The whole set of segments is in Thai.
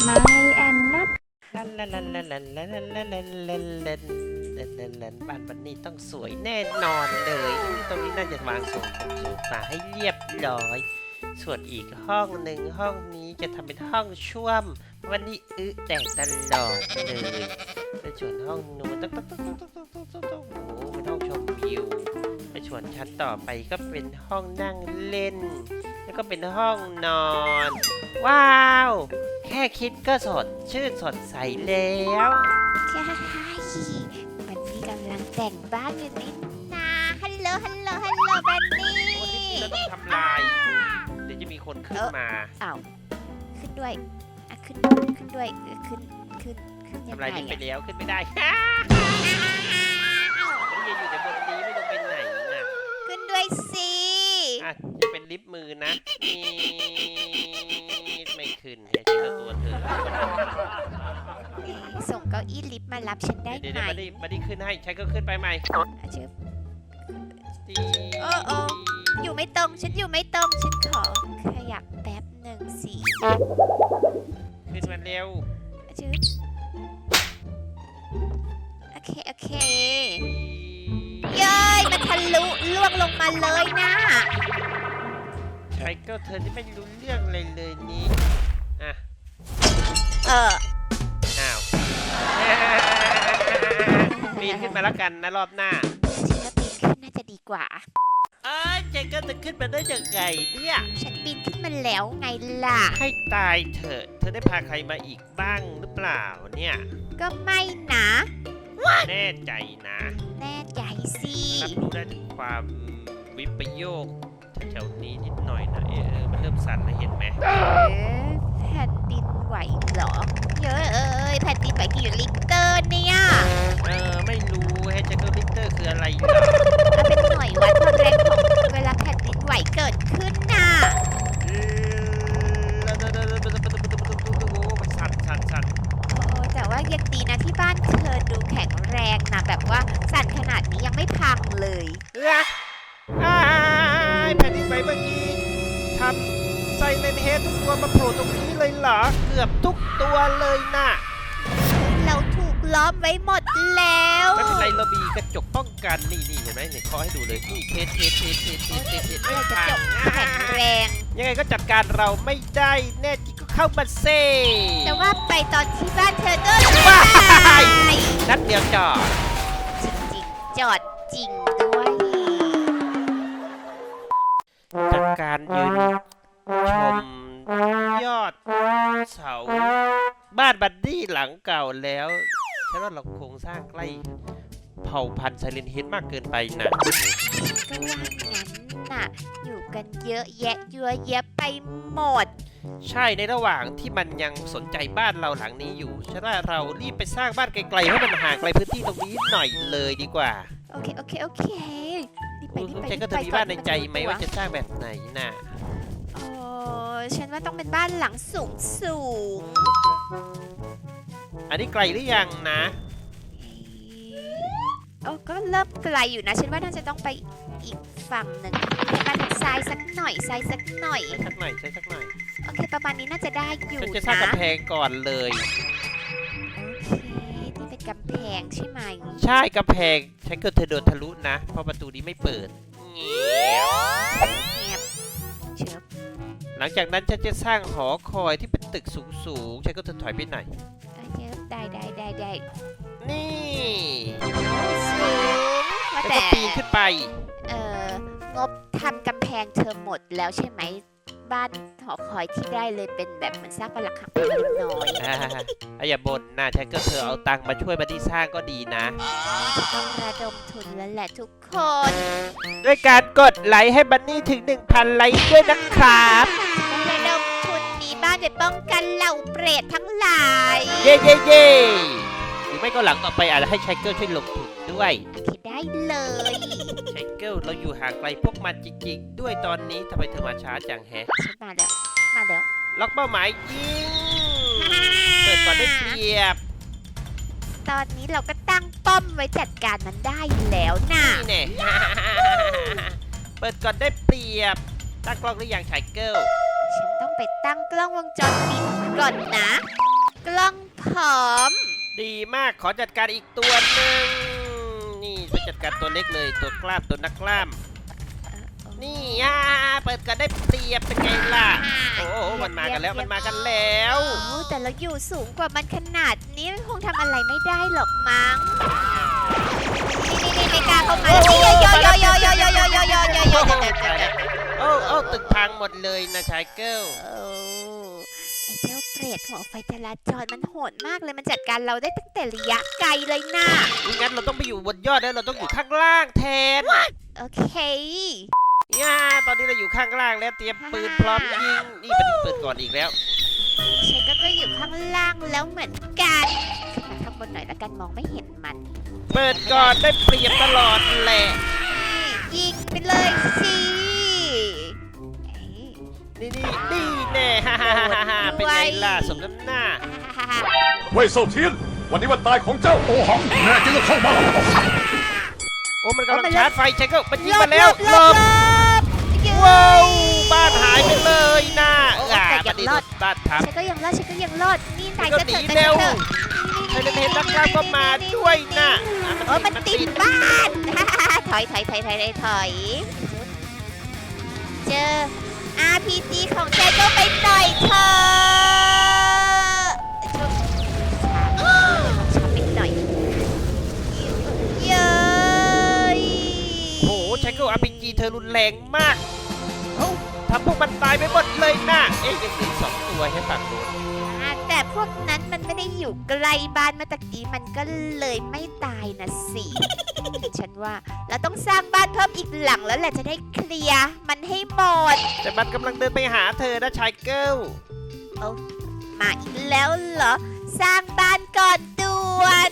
ไม่แอนนัทลันลันลันลันลันลันลันลันลันลันลันลันลันลันบ้านวันนี้ต้องสวยแน่นอนเลยตรงนี้น่าจะวางโซฟาโซฟาให้เรียบร้อย ส่วนอีกห้องหนึ่งห้องนี้จะทำเป็นห้องช่วม วันนี้อึแต่ตลอดเลยในส่วนห้องนู้นต้องต้องต้องต้องต้องต้องต้องต้องโอ้โหเป็นห้องชมวิวในส่วนชั้นต่อไปก็เป็นห้องนั่งเล่น แล้วก็เป็นห้องนอน ว้าว แค่คิดก็สดชื่นสดใสแล้วใช่บันนี่กำลังแต่งบ้านอยู่นี่นะฮัลโหลฮัลโหลฮัลโหลบันนี่วันนี้เราต้องทำลาย เดี๋ยวจะมีคนขึ้นมาอ้าวขึ้นด้วยอะขึ้นขึ้นด้วยเออขึ้นขึ้นขึ้นยังทำไงลายลิฟต์ไปอะแล้วขึ้นไม่ได้แล้วยังอยู่แต่บนนี้ไม่ลงไปไหนน่ะขึ้นด้วยสิอะ จะเป็นลิฟต์มือนะนี่ไม่ขึ้นเดี๋ยวเจอตัวเธอเอ๊ะส่งเก้าอี้ลิฟต์มารับฉันได้เดี๋ยวไหมเดี๋ยวมาดิมาดิขึ้นให้ใช้ก็ขึ้นไปใหม่อะเชิญตีโอ้โอ้อยู่ไม่ตรง ฉันอยู่ไม่ตรง ฉันขอขยับแป๊บหนึ่งสิขึ้นมาเร็วอะเชิญโอเค โอเค เย้ยมันทะลุล่วงลงมาเลยนะ ใช้ก็เธอที่ไม่รู้เรื่องเลยเลยนี้อะเอออ้าวปีนขึ้นมาแล้วกันนะรอบหน้าฉันว่าปีนขึ้นน่าจะดีกว่า เอ้ยเจก็จะขึ้นมาได้ยังไงเนี่ย ฉันปีนขึ้นมาแล้วไงล่ะ ให้ตายเถอะเธอได้พาใครมาอีกบ้างหรือเปล่าเนี่ยก็ไม่นะ แน่ใจนะ แน่ใจสิรับรู้ได้ถึงความวิปโยค แถวๆนี้นิดหน่อยนะเออเออมันเริ่มสั่นแล้วเห็นไหมเอ๊ะแผ่นดินไหวเหรอ เยอะเอ้ยแผ่นดินไหวกี่ลิตรเนี่ยเออไม่รู้แฮชแท็กลิเตอร์คืออะไรอยู่มันเป็นหน่วยวัดความแรงของเวลาแผ่นดินไหวเกิดขึ้นน่ะโอ้มันสั่นสั่นสั่นโอ้แต่ว่ายังดีนะที่บ้านเธอดูแข็งแรงนะแบบว่าสั่นขนาดนี้ยังไม่พังเลย เอ้ยอ้ ตัวมาโผล่ตรงนี้เลยเหรอ เกือบทุกตัวเลยน่ะ เราถูกล้อมไว้หมดแล้ว ไม่เป็นไรเรามีกระจกป้องกันนี่นี่เห็นไหมเนี่ยขอให้ดูเลยนี่เทสเทสเทสเทสเทสเทสเทสไม่เราจะจงบแข็งแรง ยังไงก็จัดการเราไม่ได้แน่จริงก็เข้ามาเซ่แต่ว่าไปตอนที่บ้านเธอก็ว้ายนัดเดียวจอดจริงๆจอดจริงด้วยจากการยืนชม ยอดเสาบ้านบัดดี้หลังเก่าแล้วฉันว่าเราโครงสร้างใกล้เผ่าพันธุ์ไซเลนเฮดมากเกินไปนะก็ว่างั้นน่ะ อยู่กันเยอะแยะเยอะแยะไปหมด ใช่ในระหว่างที่มันยังสนใจบ้านเราหลังนี้อยู่ฉันว่าเรารีบไปสร้างบ้านไกลๆให้มันห่างไกลพื้นที่ตรงนี้หน่อยเลยดีกว่า โอเค โอเค โอเครีบไปรีบไปฉันก็รีจะบไปมีบ้านในใจไหมก่อว่าจะสร้างแบบไหนน่ะโอ้ ฉันว่าต้องเป็นบ้านหลังสูงสูงอันนี้ไกลหรือยังนะ โอ้ก็เริ่มไกลอยู่นะ ฉันว่าน่าจะต้องไปอีกฝั่งหนึ่งไปบ้านทางซ้ายสักหน่อยซ้ายสักหน่อย ใช้สักหน่อยใช้สักหน่อยโอเค ประมาณนี้น่าจะได้อยู่ฉันนะจะสร้างกำแพงก่อนเลย โอเคที่เป็นกำแพงใช่ไหมใช่กำแพงฉันก็เธอโดนทะลุนะ เพราะประตูนี้ไม่เปิดเงียบเงียบเชิบ หลังจากนั้นฉันจะสร้างหอคอยที่เป็นตึกสูงๆ ฉันก็เธอถอยไปไหนอยเอ้ยเชิบได้ได้ได้ได้นี่สูงว่าแล้วแต่ก็ปีนขึ้นไป เอ่องบทำกำแพงเธอหมดแล้วใช่ไหม บ้านหอคอยที่ได้เลยเป็นแบบเหมันสร้างประหลักหักพังเล็กน้อยอ่าอะอย่าบ่นนะฉันก็เธอเอาตังค์มาช่วยบัดดี้สร้างก็ดีนะ จะต้องระดมทุนแล้วแหละทุกคนด้วยการกดไลค์ให้บันนี่ถึง 1,000 ไลค์ด้วยนะครับต้องระดมทุ นมีบ้านไปป้องกันเหล่าเปรตทั้งหลาย เย่เย่เย่หรือไม่ก็หลังต่อไปอาจจะให้ไชเกิลช่วยลงทุนด้วย โอเคได้เลย ไชเกิลเราอยู่ห่างไกลพวกมันจริงๆ ด้วยตอนนี้ทำไมเธอมาช้าจังแฮะ ฉันมาแล้ว มาแล้วล็อกเป้าหมายยิง เปิดก่อนได้เปรียบ ตอนนี้เราก็ตั้งป้อมไว้จัดการมันได้แล้วน่ะ นี่แน่ เปิดก่อนได้เปรียบ ตั้งกล้องหรือยังไชเกิลฉันต้อง ไปตั้งกล้องวงจรปิดก่อนนะ กล้องผอม ดีมากขอจัดการอีกตัวหนึ่งนี่ไปจัดการตัวเล็กเลยตัวกล้ามตัวนักกล้าม นี่อ่าเปิดกันได้เปรียบเป็นไงล่ะ โอ้โหมันมากันแล้วมันมากันแล้ว โอ้แต่เราอยู่สูงกว่ามันขนาดนี้มันคงทำอะไรไม่ได้หรอกมั้งนี่นี่นี่ไม่ ตึกพังหมดเลยนะชายเกิลโอ้ไอ้เจ้าเปรตหัวไฟจราจรมันโหดมากเลยมันจัดการเราได้ตั้งแต่ระยะไกลเลยนะงั้นเราต้องไปอยู่บนยอดแล้วเราต้องอยู่ข้างล่างแทนโอเคย่าตอนนี้เราอยู่ข้างล่างแล้วเตรียมปืนพร้อมยิงนี่ปฏิเปิดก่อนอีกแล้วเชนก็ก็อยู่ข้างล่างแล้วเหมือนกันขึ้นมาข้างบนหน่อยละกันมองไม่เห็นมัน เปิดก่อนได้เปรียบตลอดแหละยิงไปเลยสิเอ้ย นี่นี่นี่แน่ฮ่าฮ่าฮ่าฮ่าเป็นไงล่ะสมน้ำหน้าฮ่าฮ่าฮ่าเว่ยเซาเทียน วันนี้วันตายของเจ้าโอหังแน่จริงก็เข้ามา โอ้มันกำลังชาร์จไฟชายเกิลมันยิงมาแล้วหลหลบบหลบหลบว้าวบ้านหายไปเลยนะอ่าแต่บัยันงนี้รโดอดนบ้านทับฉันก็ยังรอดฉันก็ยังรอดนี่นายก็จะหนีเถอะเร็วนายจะเถอะไทยเลนเห็นนักกล้ามก็มาด้วยนะอะโอ้มันติดบ้าน ถอยถอยถอยถอยถอยถอยเจอ RPG ของใจก็ไปต่อยเธอะชุบช้าไปหน่อยเย้ยโอ้โหชายเกิลอาร์พีจีเธอรุนแรงมากเอ้าทำพวกมันตายไปหมดเลยนะเอ๊ยยังเหลือสองตัวให้ฝั่งโน้นอ่าแต่ พวกนั้นมันไม่ได้อยู่ใกล้บ้านเมื่อตะกี้มันก็เลยไม่ตายนะสิ ฉันว่าเราต้องสร้างบ้านเพิ่มอีกหลังแล้วแหละจะได้เคลียร์มันให้หมด แต่มันกำลังเดินไปหาเธอนะชายเกิลมาอีกแล้วเหรอ สร้างบ้านก่อนด่วน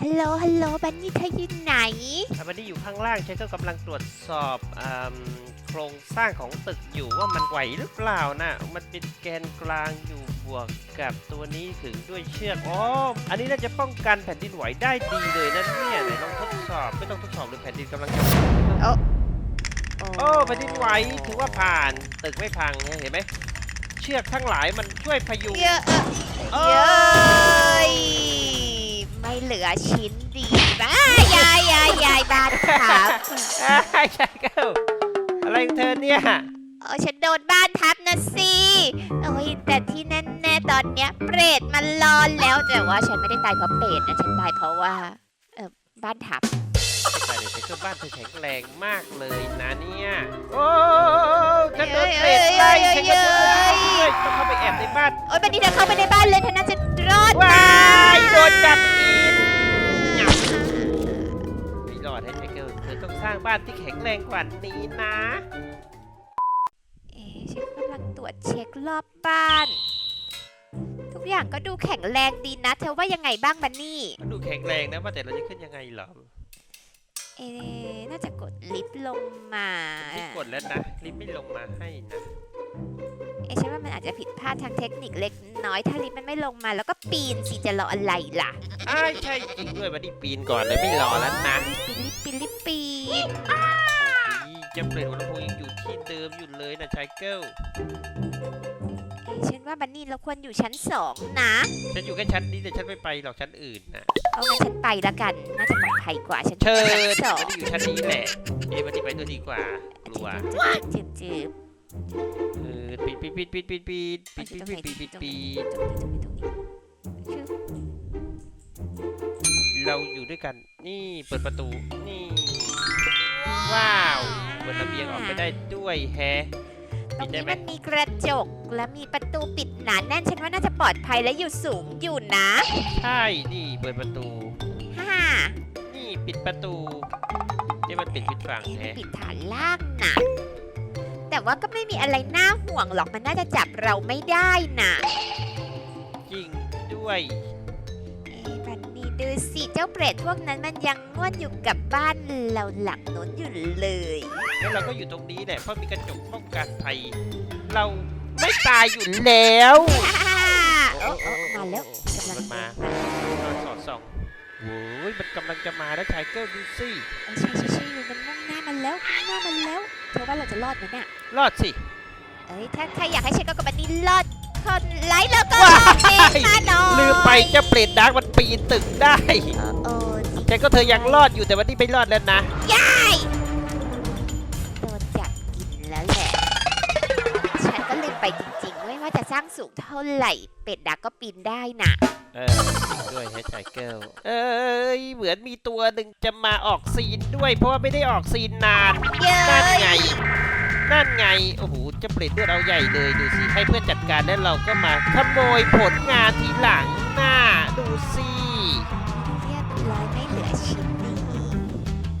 ฮัลโหลฮัลโหลบันนี่เธออยู่ไหนทำไมได้อยู่ข้างล่างชายเกิลกำลังตรวจสอบอืมโครงสร้างของตึกอยู่ว่ามันไหวหรือเปล่านะมันเป็นแกนกลางอยู่ บวกกับตัวนี้ถึงด้วยเชือกอ๋ออันนี้น่าจะป้องกันแผ่นดินไหวได้ดีเลยนะเนี่ยไหนลองทดสอบไม่ต้องทดสอบเลยแผ่นดินกำลังจะโอ้แผ่นดินไหวถือว่าผ่านตึกไม่พังเนี่ยเห็นไหมเชือกทั้งหลายมันช่วยพยุงเยอะโอ้เย้ยไม่เหลือชิ้นดีบ้ายายยายยายบ้านทับอ่าใช่เก้าอะไรของเธอเนี่ย โอ้ฉันโดนบ้านทับนะสิโอ้ยแต่ที่แน่ๆตอนเนี้ยเปรตมันรอแล้วแต่ว่าฉันไม่ได้ตายเพราะเปรตนะฉันตายเพราะว่าเออบ้านทับใช่เลยแต่ก็บ้านเธอแข็งแรงมากเลยนะเนี่ย โอ้ฉันโดนเตะไล่ฉันก็โดนเลยต้องเข้าไปแอบในบ้าน โอ้ยบันนี้เธอเข้าไปในบ้านเลยเธอน่าจะรอดว้านะยโดนจับกินไม่รอดให้เจ๊เกิลเธอต้องสร้างบ้านที่แข็งแรงกว่านี้นะ วจเช็ครอบบ้าน ทุกอย่างก็ดูแข็งแรงดีนะ เธอว่ายังไงบ้างบันนี่ มันดูแข็งแรงนะว่าแต่เราจะขึ้นยังไงเหรอเอ๊ะน่าจะกดลิฟต์ลงมารีบกดแล้วนะรีบไม่ลงมาให้นะเอ๊ะฉันว่ามันอาจจะผิดพลาดทางเทคนิคเล็กน้อยถ้าลิฟต์มันไม่ลงมา แล้วก็ปีนสิจะรออะไรล่ะอ้ายใช่จริงด้วยวันนี้ปีนก่อนเลยไม่รอแล้วนะปีนลิฟต์ปีนลิฟต์ปีนโอ้ยจะเปลี่ยนหัวลำโพงยังอยู่ที่เดิมอยู่เลยนะชายเกิลเอ๊ะ ฉันว่าบันนี่เราควรอยู่ชั้นสองนะ ฉันอยู่แค่ชั้นนี้แต่ฉันไม่ไปหรอกชั้นอื่นนะเอางั้นฉันไปละกัน น่าจะปลอดภัยกว่าฉันเชิชั้ญนสองวันนี้อยู่ชั้นนี้แหละ เอ้วันนี้ไปด้วยดีกว่ากลัวจืบจืบเออปีดปีดปีดปีดปีดปีดปีดตรงปีไหนดปีดปีดตรงปีนี้ดตรงนี้ตรงนี้ตรงนี้ชื่อเราอยู่ด้วยกันนี่เปิดประตูนี่ ว้าวบนระเบียงออกไปได้ด้วยแฮะตรปิดงได้นี้ไหมมันมีกระ จก และมีประตูปิดหนาแน่นฉันว่าน่าจะปลอดภัยและอยู่สูงอยู่นะใช่นี่เปิดประตู ฮ่านี่ปิดประตูนี่มันปิดปิดฝั่งแฮะปิดฐานล่างนะแต่ว่าก็ไม่มีอะไรน่าห่วงหรอกมันน่าจะจับเราไม่ได้น่ะจริงด้วยเอ๊ะบันนี่ดูสิเจ้าเปรตพวกนั้นมันยังง่วนอยู่กับบ้านเราหลังนู้นอยู่เลย แล้วเราก็อยู่ตรงนี้แหละเพราะมีกระจกป้องกันภัย เราไม่ตายอยู่แล้วฮ่าโอ้โอ้มาแล้วกำลังมันมาเราสอดส่องโว้ยมันกำลังจะมาแล้วชายเกิลดูสิเออใช่ใช่ใช่มันมุ่งหน้ามันแล้วมุ่งหน้ามันแล้วเธอว่าเราจะรอดไหมเนี่ยรอดสิ เอ้ยถ้าถ้าอยากให้ฉันก็กับบันนี่รอดคนไลค์แล้วก็ว้าปีนมาหน่อยลืมไปเจ้าเปรตดาร์กมันปีนตึกได้เออเออจริงแต่ก็เธอยังรอดอยู่แต่วันนี้ไม่รอดแล้วนะยา ไปจริงๆเว้ยว่าจะสร้างสูงเท่าไหร่ เป็ดดักก็ปีนได้น่ะเออจริงด้วยแฮชแท็กเกิลเอ้ยเหมือนมีตัวหนึ่งจะมาออกซีนด้วย เพราะว่าไม่ได้ออกซีนนาน เย้นั่นยไงนั่นไง โอ้โหเจะเปรตเลือดเอาใหญ่เลยดูสิ ให้เพื่อนจัดการแล้วเราก็มาขโมยผลงานทีหลังหน้า ดูสิ